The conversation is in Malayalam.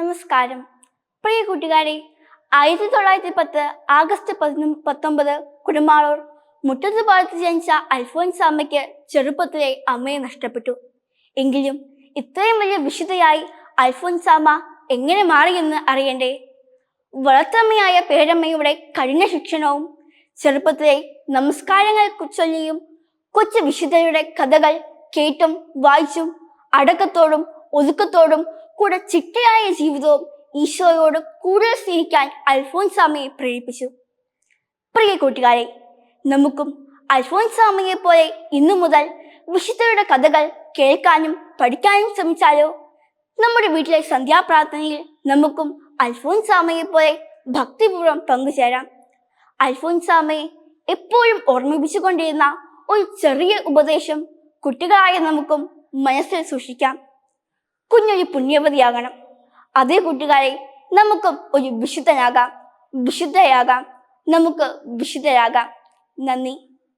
നമസ്കാരം. പ്രിയ കൂട്ടുകാരെ ആയിരത്തി തൊള്ളായിരത്തി പത്ത് ആഗസ്റ്റ് പതിനൊ- പത്തൊമ്പത് കുടുംബാളൂർ മുറ്റത്ത് പാലത്ത് ജനിച്ച അൽഫോൻസ് അമ്മയ്ക്ക് ചെറുപ്പത്തിലെ അമ്മയെ നഷ്ടപ്പെട്ടു. എങ്കിലും ഇത്രയും വലിയ വിശുദ്ധയായി അൽഫോൻസ് അമ്മ എങ്ങനെ മാറിയെന്ന് അറിയണ്ടേ? വളർത്തമ്മയായ പേരമ്മയുടെ കഠിന ശിക്ഷണവും ചെറുപ്പത്തിലെ നമസ്കാരങ്ങൾ ചൊല്ലിയും കൊച്ചു വിശുദ്ധയുടെ കഥകൾ കേട്ടും വായിച്ചും അടക്കത്തോടും ഒതുക്കത്തോടും കൂടെ ചിട്ടയായ ജീവിതവും ഈശോയോട് കൂടുതൽ സ്നേഹിക്കാൻ അൽഫോൻസാമയെ പ്രേരിപ്പിച്ചു. പ്രിയ കൂട്ടുകാരെ നമുക്കും അൽഫോൻസാമയെ പോലെ ഇന്നു മുതൽ വിശുദ്ധരുടെ കഥകൾ കേൾക്കാനും പഠിക്കാനും ശ്രമിച്ചാലോ? നമ്മുടെ വീട്ടിലെ സന്ധ്യാപ്രാർത്ഥനയിൽ നമുക്കും അൽഫോൻസാമയെ പോലെ ഭക്തിപൂർവം പങ്കുചേരാം. അൽഫോൻസാമയെ എപ്പോഴും ഓർമ്മിപ്പിച്ചുകൊണ്ടിരുന്ന ഒരു ചെറിയ ഉപദേശം കുട്ടികളായ നമുക്കും മനസ്സിൽ സൂക്ഷിക്കാം. കുഞ്ഞൊരു പുണ്യവതിയാകണം. അതേ കൂട്ടുകാരെ നമുക്കും ഒരു വിശുദ്ധനാകാം. വിശുദ്ധയാകാം. നമുക്ക് വിശുദ്ധരാകാം. നന്ദി.